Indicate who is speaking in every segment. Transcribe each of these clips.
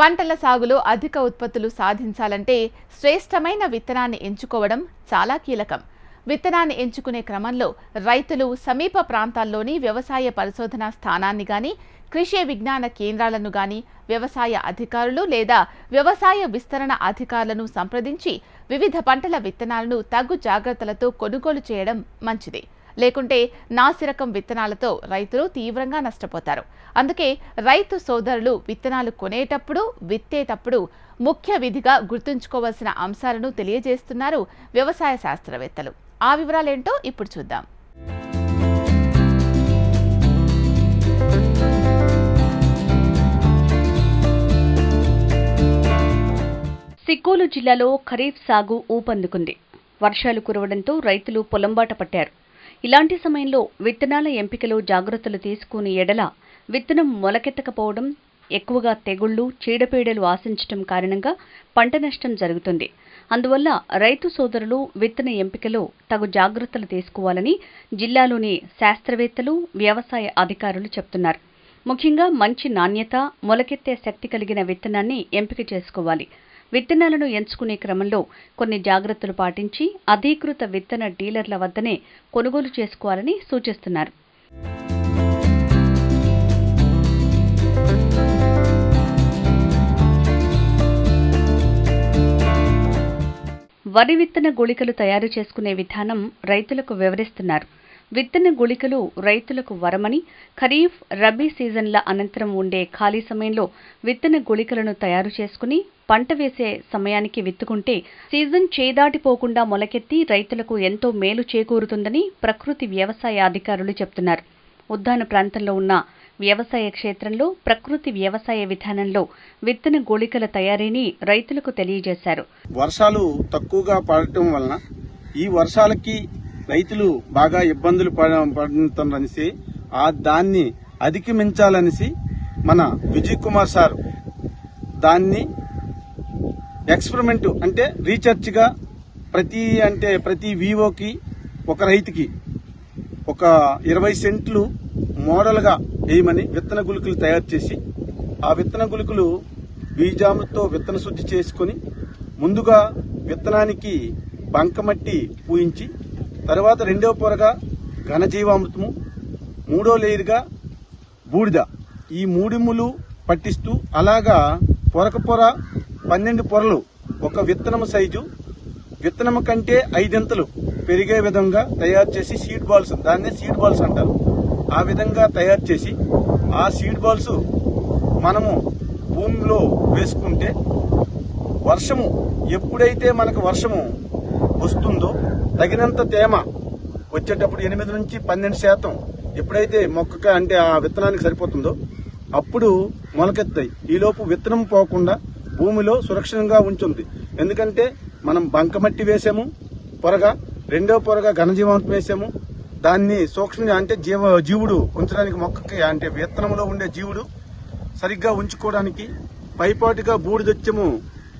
Speaker 1: పంటల సాగులో అధిక ఉత్పత్తులు సాధించాలంటే శ్రేష్టమైన విత్తనాన్ని ఎంచుకోవడం చాలా కీలకం. విత్తనాన్ని ఎంచుకునే క్రమంలో రైతులు సమీప ప్రాంతాల్లోని వ్యవసాయ పరిశోధనా స్థానాన్ని గాని కృషి విజ్ఞాన కేంద్రాలను గాని వ్యవసాయ అధికారులు లేదా వ్యవసాయ విస్తరణ అధికారులను సంప్రదించి వివిధ పంటల విత్తనాలను తగు జాగ్రత్తలతో కొనుగోలు చేయడం మంచిది. లేకుంటే నాసిరకం విత్తనాలతో రైతులు తీవ్రంగా నష్టపోతారు. అందుకే రైతు సోదరులు విత్తనాలు కొనేటప్పుడు విత్తేటప్పుడు ముఖ్య విధిగా గుర్తుంచుకోవాల్సిన అంశాలను తెలియజేస్తున్నారు వ్యవసాయ శాస్త్రవేత్తలు. ఆ వివరాలేంటో ఇప్పుడు చూద్దాం.
Speaker 2: సిక్కోలు జిల్లాలో ఖరీఫ్ సాగు ఊపందుకుంది. వర్షాలు కురవడంతో రైతులు పొలంబాట పట్టారు. ఇలాంటి సమయంలో విత్తనాల ఎంపికలో జాగ్రత్తలు తీసుకుని ఎడల విత్తనం మొలకెత్తకపోవడం ఎక్కువగా తెగుళ్ళు చీడపీడలు ఆశించటం కారణంగా పంట నష్టం జరుగుతుంది. అందువల్ల రైతు సోదరులు విత్తన ఎంపికలో తగు జాగ్రత్తలు తీసుకోవాలని జిల్లాలోని శాస్త్రవేత్తలు వ్యవసాయ అధికారులు చెప్తున్నారు. ముఖ్యంగా మంచి నాణ్యత మొలకెత్తే శక్తి కలిగిన విత్తనాన్ని ఎంపిక చేసుకోవాలి. విత్తనాలను ఎంచుకునే క్రమంలో కొన్ని జాగ్రత్తలు పాటించి అధీకృత విత్తన డీలర్ల వద్దనే కొనుగోలు చేసుకోవాలని సూచిస్తున్నారు. వరి విత్తన గుళికలు తయారు చేసుకునే విధానం రైతులకు వివరిస్తున్నారు. విత్తన గుళికలు రైతులకు వరమని ఖరీఫ్ రబీ సీజన్ల అనంతరం ఉండే ఖాళీ సమయంలో విత్తన గుళికలను తయారు చేసుకుని పంట వేసే సమయానికి విత్తుకుంటే సీజన్ చేదాటిపోకుండా మొలకెత్తి రైతులకు ఎంతో మేలు చేకూరుతుందని ప్రకృతి వ్యవసాయ అధికారులు చెప్తున్నారు. ఉద్దాన ప్రాంతంలో ఉన్న వ్యవసాయ క్షేత్రంలో ప్రకృతి వ్యవసాయ విధానంలో విత్తన గోళికల తయారీని రైతులకు తెలియజేశారు.
Speaker 3: వర్షాలు తక్కువగా పడటం వలన ఈ వర్షాలకి రైతులు బాగా ఇబ్బందులు పడ- పడుతున్నారనేసి ఆ దాన్ని అధిగమించాలనేసి మన విజయ్ కుమార్ సార్ దాన్ని ఎక్స్పెరిమెంట్ అంటే రీఛార్జ్గా ప్రతి అంటే ప్రతి వివోకి ఒక రైతుకి ఒక ఇరవై సెంట్లు మోడల్గా వేయమని విత్తన గుళికలు తయారు చేసి ఆ విత్తన గుళికలు బీజాముతో విత్తన శుద్ధి చేసుకొని ముందుగా విత్తనానికి బంకమట్టి పూయించి తర్వాత రెండవ పొరగా ఘనజీవామృతము మూడో లేయర్గా బూడిద. ఈ మూడిములు పట్టిస్తూ అలాగా పొరక పొర పన్నెండు పొరలు ఒక విత్తనము సైజు. విత్తనము కంటే ఐదింతలు పెరిగే విధంగా తయారు చేసి సీడ్ బాల్స్ దాన్నే సీడ్ బాల్స్ అంటారు. ఆ విధంగా తయారు చేసి ఆ సీడ్ బాల్స్ మనము భూమిలో వేసుకుంటే వర్షము ఎప్పుడైతే మనకు వర్షము వస్తుందో తగినంత తేమ వచ్చేటప్పుడు ఎనిమిది నుంచి పన్నెండు శాతం ఎప్పుడైతే మొక్కక అంటే ఆ విత్తనానికి సరిపోతుందో అప్పుడు మొలకెత్తాయి. ఈలోపు విత్తనం పోకుండా భూమిలో సురక్షితంగా ఉంచుంది. ఎందుకంటే మనం బంకమట్టి వేసాము పొరగా రెండో పొరగా ఘనజీవామృతం వేసాము. దాన్ని సూక్ష్మ అంటే జీవ జీవుడు ఉంచడానికి మొక్కకి అంటే విత్తనంలో ఉండే జీవుడు సరిగ్గా ఉంచుకోవడానికి పైపాటిగా బూడిదొచ్చము.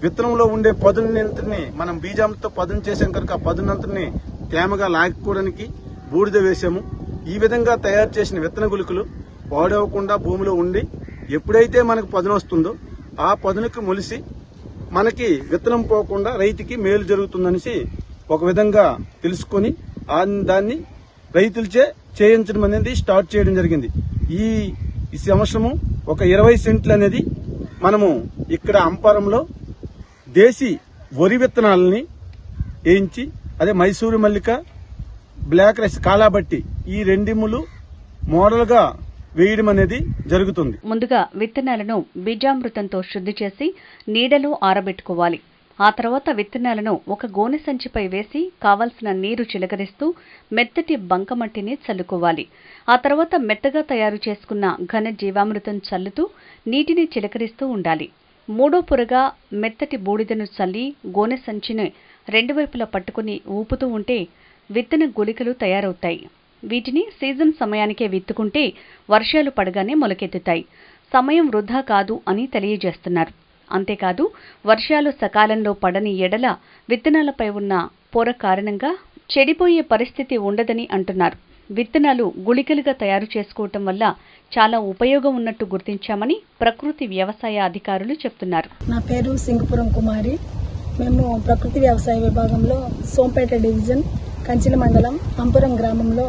Speaker 3: విత్తనంలో ఉండే పదునంతని మనం బీజాంతో పదును చేసాం కనుక ఆ పదునంతని తేమగా లాక్కోవడానికి బూడిద వేసాము. ఈ విధంగా తయారు చేసిన విత్తన గుళికలు పాడవకుండా భూమిలో ఉండి ఎప్పుడైతే మనకు పదును వస్తుందో ఆ పదునుకి మొలిసి మనకి విత్తనం పోకుండా రైతుకి మేలు జరుగుతుందనేసి ఒక విధంగా తెలుసుకొని దాన్ని రైతులచే చేయించడం అనేది స్టార్ట్ చేయడం జరిగింది. ఈ ఈ సంవత్సరము ఒక ఇరవై సెంట్లు అనేది మనము ఇక్కడ అంపారంలో దేశీ వరి విత్తనాలని వేయించి అదే మైసూరు మల్లిక బ్లాక్ రైస్ కాలాబట్టి ఈ రెండిములు మోడల్గా వేయడం అనేది జరుగుతుంది.
Speaker 2: ముందుగా విత్తనాలను బీజామృతంతో శుద్ధి చేసి నీడలో ఆరబెట్టుకోవాలి. ఆ తర్వాత విత్తనాలను ఒక గోనె సంచిపై వేసి కావలసిన నీరు చిలకరిస్తూ మెత్తటి బంకమట్టిని చల్లుకోవాలి. ఆ తర్వాత మెత్తగా తయారు చేసుకున్న ఘన జీవామృతం చల్లుతూ నీటిని చిలకరిస్తూ ఉండాలి. మూడో పొరగా మెత్తటి బూడిదను చల్లి గోనె సంచిని రెండు వైపులా పట్టుకుని ఊపుతూ ఉంటే విత్తన గుళికలు తయారవుతాయి. వీటిని సీజన్ సమయానికే విత్తుకుంటే వర్షాలు పడగానే మొలకెత్తుతాయి. సమయం వృధా కాదు అని తెలియజేస్తున్నారు. అంతేకాదు వర్షాలు సకాలంలో పడని ఎడల విత్తనాలపై ఉన్న పొర కారణంగా చెడిపోయే పరిస్థితి ఉండదని అంటున్నారు. విత్తనాలు గుళికలుగా తయారు చేసుకోవటం వల్ల చాలా ఉపయోగం ఉన్నట్టు గుర్తించామని ప్రకృతి వ్యవసాయ అధికారులు చెప్తున్నారు.
Speaker 4: నా పేరు సింగపురం కుమారి. మేము ప్రకృతి వ్యవసాయ విభాగంలో సోంపేట డివిజన్ కంచిల మండలం అంపురం గ్రామంలో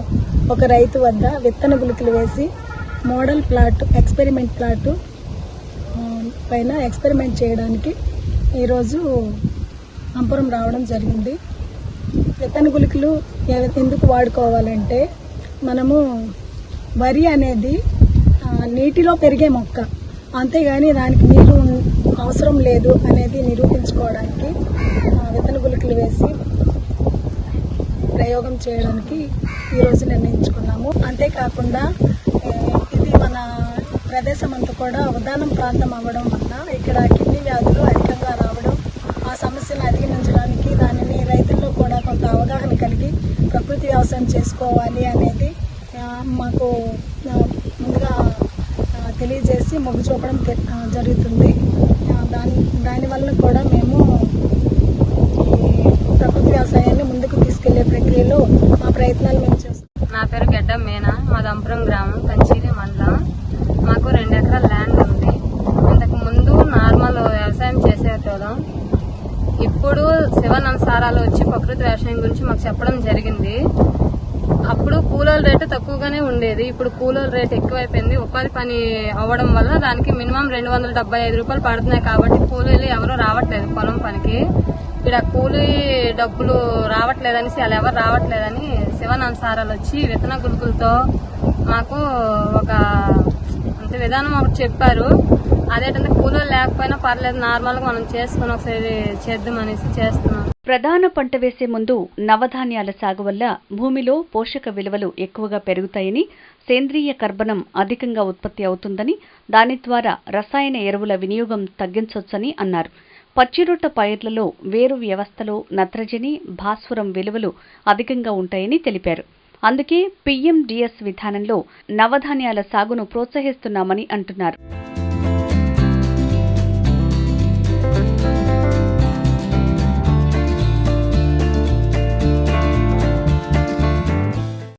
Speaker 4: ఒక రైతు వద్ద విత్తన గుళికలు వేసి మోడల్ ప్లాట్ ఎక్స్పెరిమెంట్ ప్లాట్ పైన ఎక్స్పెరిమెంట్ చేయడానికి ఈరోజు అంపురం రావడం జరిగింది. విత్తన గుళికలు ఎందుకు వాడుకోవాలంటే మనము వరి అనేది నీటిలో పెరిగే మొక్క. అంతేగాని దానికి నీరు అవసరం లేదు అనేది నిరూపించుకోవడానికి విత్తన గుళికలు వేసి ప్రయోగం చేయడానికి ఈరోజు నిర్ణయించుకున్నాము. అంతేకాకుండా ఇది మన ప్రదేశం అంతా కూడా ఉదానం ప్రాంతం అవ్వడం వల్ల ఇక్కడ కిడ్నీ వ్యాధులు అధికంగా రావడం ఆ సమస్యను అధిగమించడానికి దానిని రైతుల్లో కూడా కొంత అవగాహన కలిగి ప్రకృతి వ్యవసాయం చేసుకోవాలి అనేది మాకు ముందుగా తెలియజేసి మొగ్గు చూపడం జరుగుతుంది ఆ, దాని దానివల్ల కూడా మేము ఈ ప్రకృతి వ్యవసాయాన్ని ముందుకు తీసుకెళ్ళే ప్రక్రియలో మా ప్రయత్నాలు మేము చేస్తాం
Speaker 5: నా పేరు గెడ్డ మీనా మా దంపురం గ్రామం కంచీరి మండలం మాకు రెండు ఎకరాల ల్యాండ్ ఉంది ఇంతకు ముందు నార్మల్ వ్యవసాయం చేసేటోళ్ళం ఇప్పుడు శివన్ వచ్చి ప్రకృతి వ్యవసాయం గురించి మాకు చెప్పడం జరిగింది. అప్పుడు కూలోల రేటు తక్కువగానే ఉండేది. ఇప్పుడు కూలోల రేటు ఎక్కువైపోయింది. ఉపాధి పని అవ్వడం వల్ల దానికి మినిమం రెండు వందల డెబ్బై ఐదు రూపాయలు పడుతున్నాయి కాబట్టి కూలీలు ఎవరు రావట్లేదు పొలం పనికి. ఇక్కడ కూలీ డబ్బులు రావట్లేదని అలా ఎవరు రావట్లేదని శివన్ వచ్చి విత్తన గురుకులతో మాకు ఒక అంటే విధానం ఒకటి చెప్పారు. అదేంటంటే కూలీలు లేకపోయినా పర్లేదు నార్మల్గా మనం చేసుకుని ఒకసారి చేద్దామనేసి చేస్తున్నాం.
Speaker 2: ప్రధాన పంట వేసే ముందు నవధాన్యాల సాగు వల్ల భూమిలో పోషక విలువలు ఎక్కువగా పెరుగుతాయని సేంద్రియ కర్బనం అధికంగా ఉత్పత్తి అవుతుందని దాని ద్వారా రసాయన ఎరువుల వినియోగం తగ్గించొచ్చని అన్నారు. పచ్చిరొట్ట పైర్లలో వేరు వ్యవస్థలో నత్రజని భాస్వరం విలువలు అధికంగా ఉంటాయని తెలిపారు. అందుకే పీఎండిఎస్ విధానంలో నవధాన్యాల సాగును ప్రోత్సహిస్తున్నామని అంటున్నారు.